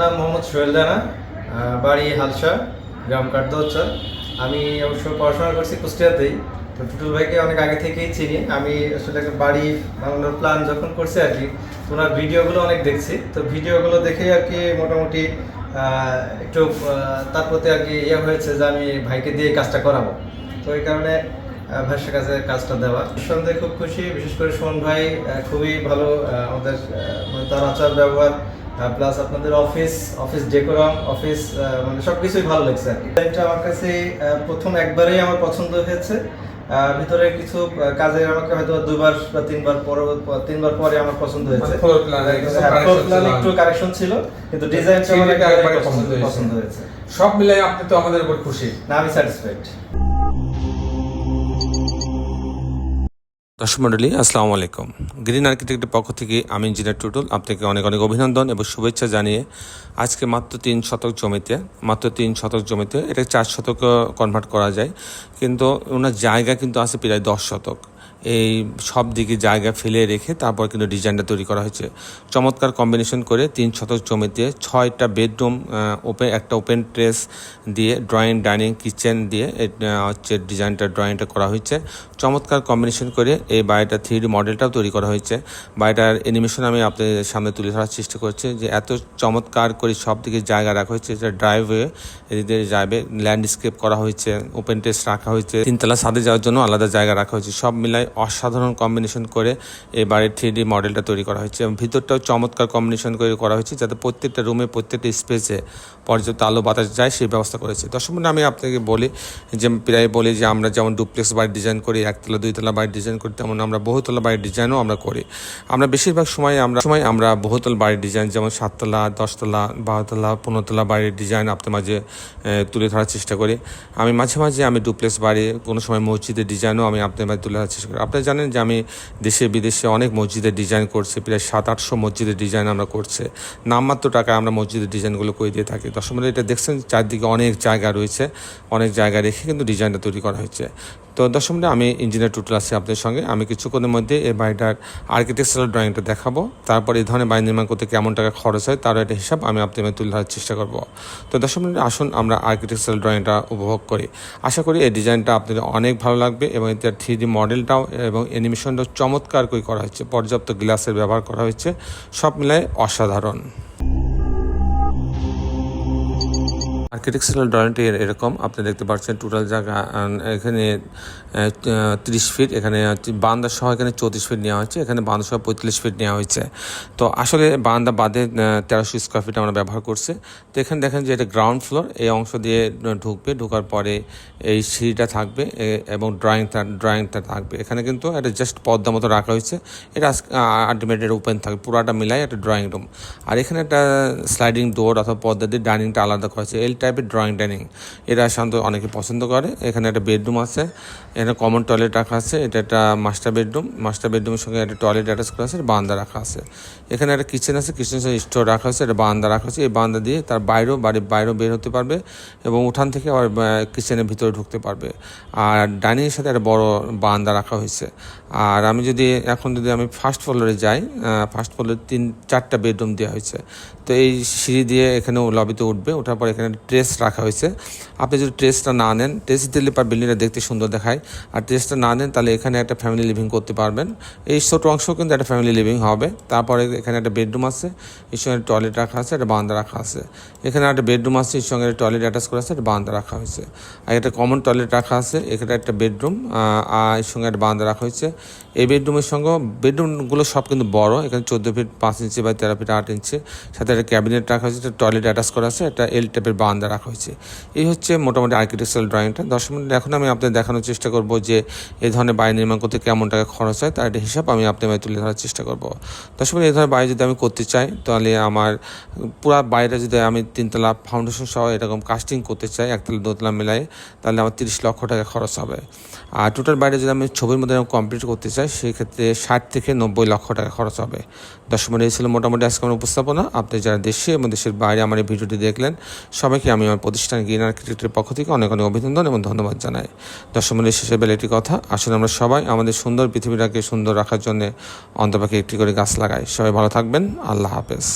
নাম মোহাম্মদ সোহেল আহ, বাড়ি হালসা গ্রাম কাটদোচ্চা আমি অবশ্য পড়াশোনা করছি কুষ্টিয়াতেই তো টুটুল ভাইকে অনেক আগে থেকেই চিনি। আমি আসলে একটা বাড়ি বানানোর প্ল্যান যখন করছি আর কি ওনার ভিডিওগুলো অনেক দেখছি। তো ভিডিওগুলো দেখেই আর কি মোটামুটি একটু তার প্রতি আর কি ইয়ে হয়েছে যে আমি ভাইকে দিয়ে কাজটা করাবো। তো এই কারণে ভাইয়ের কাছে কাজটা দেওয়া। নিঃসন্দেহে খুব খুশি বিশেষ করে সোহন ভাই খুবই ভালো আমাদের মানে তার আচার ব্যবহার প্লাস আপনাদের অফিস অফিস ডেকোরাম অফিস মানে সব কিছুই ভালো লাগছে আর কি। এটা আমার কাছে প্রথম একবারেই আমার পছন্দ হয়েছে। ভিতরে কিছু কাজে আমাকে হয়তো দুবার বা তিনবার পর তিনবার পরে আমার পছন্দ হয়েছে। মানে কিছু হ্যাঁ। একটু কারেকশন ছিল কিন্তু ডিজাইনটা আমার হয়েছে। পছন্দ হয়েছে। সব মিলাই আপনি তো আমাদের উপর খুশি। না আমি স্যাটিসফাইড দর্শক মন্ডলী আসসালামু আলাইকুম। গ্রিন আর্কিটেক্টের পক্ষ থেকে আমি ইঞ্জিনিয়ার টুটুল, আপনাকে অনেক অনেক অভিনন্দন এবং শুভেচ্ছা জানিয়ে আজকে মাত্র তিন শতক জমিতে, মাত্র তিন শতক জমিতে এটা চার শতক কনভার্ট করা যায়। কিন্তু ওনার জায়গা কিন্তু আছে প্রায় দশ শতক। এই সব দিকে জায়গা ফেলে রেখে তারপর কিন্তু ডিজাইনটা তৈরি করা হয়েছে। চমৎকার কম্বিনেশন করে তিন শতক জমিতে ছয়টা বেডরুম ওপেন একটা ওপেন ট্রেস দিয়ে ড্রয়িং ডাইনিং কিচেন দিয়ে হচ্ছে ডিজাইনটা ড্রয়িংটা করা হয়েছে। চমৎকার কম্বিনেশন করে এই বাড়িটা থ্রি মডেলটাও তৈরি করা হয়েছে। বাড়িটার অ্যানিমেশন আমি আপনাদের সামনে তুলে ধরার চেষ্টা করছি যে এত চমৎকার করে সব দিকে জায়গা রাখা হয়েছে। এটা ড্রাইভওয়ে এদিকে যাবে ল্যান্ডস্কেপ করা হয়েছে ওপেন টেস্ট রাখা হয়েছে। তিনতলা ছাদে যাওয়ার জন্য আলাদা জায়গা রাখা হয়েছে। সব মিলাই অসাধারণ কম্বিনেশন করে এই বাড়ির থ্রি মডেলটা তৈরি করা হয়েছে এবং ভিতরটাও চমৎকার কম্বিনেশন করে করা হয়েছে যাতে প্রত্যেকটা রুমে প্রত্যেকটা স্পেসে পর্যাপ্ত আলো বাতাস যায় সেই ব্যবস্থা করেছে। বন্ধু, আমি আপনাকে বলি যে প্রায় বলি যে আমরা যেমন ডুপ্লেক্স বাড়ির ডিজাইন করি একতলা দুইতলা বাড়ির ডিজাইন করি তেমন আমরা বহুতলা বাড়ির ডিজাইনও আমরা করি। আমরা বেশিরভাগ সময় আমরা সময় আমরা বহুতল বাড়ির ডিজাইন যেমন সাততলা দশতলা বারোতলা পনেরোতলা বাড়ির ডিজাইন আপনার মাঝে তুলে ধরার চেষ্টা করি। আমি মাঝে মাঝে আমি ডুপ্লেক্স বাড়ি কোনো সময় মসজিদের ডিজাইনও আমি আপনার মাঝে তুলে ধরার চেষ্টা করি। আপনারা জানেন যে আমি দেশে বিদেশে অনেক মসজিদের ডিজাইন করছি, প্রায় সাত আটশো মসজিদের ডিজাইন আমরা করছে। নামমাত্র টাকায় আমরা মসজিদের ডিজাইনগুলো করে দিয়ে থাকি। দর্শক এটা দেখছেন, চারদিকে অনেক জায়গা রয়েছে, অনেক জায়গা রেখে কিন্তু ডিজাইনটা তৈরি করা হয়েছে। তো বন্ধু, আমি ইঞ্জিনিয়ার টুটুল আছি আপনাদের সঙ্গে। আমি কিছুক্ষণের মধ্যে এই বাড়িটার আর্কিটেকচারাল ড্রয়িংটা দেখাবো। তারপর এই ধরনের বাড়ি নির্মাণ করতে কেমন টাকা খরচ হয় তার একটা হিসাব আমি আপনাদের তুলে ধরার চেষ্টা করব। তো বন্ধু, আসুন আমরা আর্কিটেকচারাল ড্রয়িংটা উপভোগ করি। আশা করি এই ডিজাইনটা আপনাদের অনেক ভালো লাগবে এবং এটার থ্রি ডি মডেলটাও এবং অ্যানিমেশনটাও চমৎকার করে করা হয়েছে। পর্যাপ্ত গ্লাসের ব্যবহার করা হয়েছে। সব মিলায় অসাধারণ। আর্কিটেকচারাল ড্রয়িংটি এরকম, আপনি দেখতে পাচ্ছেন টোটাল জায়গা এখানে তিরিশ ফিট এখানে বান্দা সহ এখানে চৌত্রিশ ফিট নেওয়া হয়েছে, এখানে বান্দা সহ পঁয়তাল্লিশ ফিট নেওয়া হয়েছে। তো আসলে বান্দা বাদে তেরোশো স্কোয়ার ফিট আমরা ব্যবহার করছি। তো এখানে দেখেন যে এটা গ্রাউন্ড ফ্লোর এই অংশ দিয়ে ঢুকবে, ঢোকার পরে এই সিঁড়িটা থাকবে এবং ড্রয়িংটা ড্রয়িংটা থাকবে। এখানে কিন্তু একটা জাস্ট পদ্মা মতো রাখা হয়েছে। এটা আলটিমেটেড ওপেন থাকবে, পুরাটা মিলাই একটা ড্রয়িং রুম আর এখানে একটা স্লাইডিং ডোর অথবা পদ্মা দিয়ে ডাইনিংটা আলাদা করা হয়েছে। এল টাইপের ড্রয়িং ডাইনিং এটা সাধারণত অনেকে পছন্দ করে। এখানে একটা বেডরুম আছে। এখানে কমন টয়লেট রাখা আছে। এটা একটা মাস্টার বেডরুম মাস্টার বেডরুমের সঙ্গে একটা টয়লেট অ্যাটাচ করা আছে। বারান্দা রাখা আছে। এখানে একটা কিচেন আছে। কিচেন স্টোর রাখা আছে। একটা বারান্দা রাখা আছে। এই বারান্দা দিয়ে তার বাইরেও বাড়ির বাইরেও বের হতে পারবে এবং উঠান থেকে আবার কিচেনের ভিতরে ঢুকতে পারবে। আর ডাইনিংয়ের সাথে একটা বড় বারান্দা রাখা হয়েছে। আর আমি যদি, এখন যদি আমি ফার্স্ট ফ্লোরে যাই ফার্স্ট ফ্লোরে তিন, চারটা বেডরুম দেওয়া হয়েছে। তো এই সিঁড়ি দিয়ে এখানেও লবিতে উঠবে। ওঠার পর এখানে ট্রেস রাখা হয়েছে। আপনি যদি ট্রেসটা না নেন ট্রেস দিলে পর বিল্ডিংটা দেখতে সুন্দর দেখায়। আর ট্রেসটা না নেন, তাহলে এখানে একটা ফ্যামিলি লিভিং করতে পারবেন। এই ছোট অংশ কিন্তু একটা ফ্যামিলি লিভিং হবে। তারপরে এখানে একটা বেডরুম আছে, এর সঙ্গে টয়লেট রাখা আছে, একটা বারান্দা রাখা আছে। এখানে একটা বেডরুম আছে, এর সঙ্গে টয়লেট অ্যাটাচ করা আছে, একটা বারান্দা রাখা হয়েছে। আর একটা কমন টয়লেট রাখা আছে, এখানে একটা বেডরুম আর এর সঙ্গে একটা বারান্দা রাখা হয়েছে। এই বেডরুমের সঙ্গে বেডরুমগুলো সব কিন্তু বড়, এখানে চোদ্দ ফিট পাঁচ ইঞ্চি বা তেরো ফিট আট ইঞ্চি সাথে একটা ক্যাবিনেট রাখা হয়েছে, একটা টয়লেট অ্যাটাচ করা আছে, একটা এল টাইপের বারান্দা রাখা হয়েছে। এই হচ্ছে মোটামুটি আর্কিটেকচারাল ড্রয়িংটা দশ মিনিট এখন আমি আপনাদের দেখানোর চেষ্টা করব যে এই ধরনের বাড়ি নির্মাণ করতে কেমন টাকা খরচ হয়, তার একটা হিসাব আমি আপনাদের তুলে ধরার চেষ্টা করব। দশ মিনিট এই ধরনের বাড়ি যদি আমি করতে চাই, তাহলে আমার পুরা বাড়িটা যদি আমি তিনতলা ফাউন্ডেশন সহ এরকম কাস্টিং করতে চাই, একতলা দোতলা মিলাই তাহলে আমার তিরিশ লক্ষ টাকা খরচ হবে। আর টোটাল বাইরে যদি আমি ছবির মধ্যে কমপ্লিট করতে চাই, সেক্ষেত্রে ষাট থেকে নব্বই লক্ষ টাকা খরচ হবে। দশ মিনিট ছিল মোটামুটি আজকে আমার উপস্থাপনা। আপনি যারা দেশে এবং দেশের বাইরে আমার এই ভিডিওটি দেখলেন, সবাইকে আমি আমার প্রতিষ্ঠান গ্রিন আর্কিটেক্টের পক্ষ থেকে অনেক অনেক অভিনন্দন এবং ধন্যবাদ জানাই। দশ মিনিট শেষে একটি কথা আসলে আমরা সবাই আমাদের সুন্দর পৃথিবীটাকে সুন্দর রাখার জন্য অন্তপাকে একটি করে গাছ লাগাই। সবাই ভালো থাকবেন, আল্লাহ হাফেজ।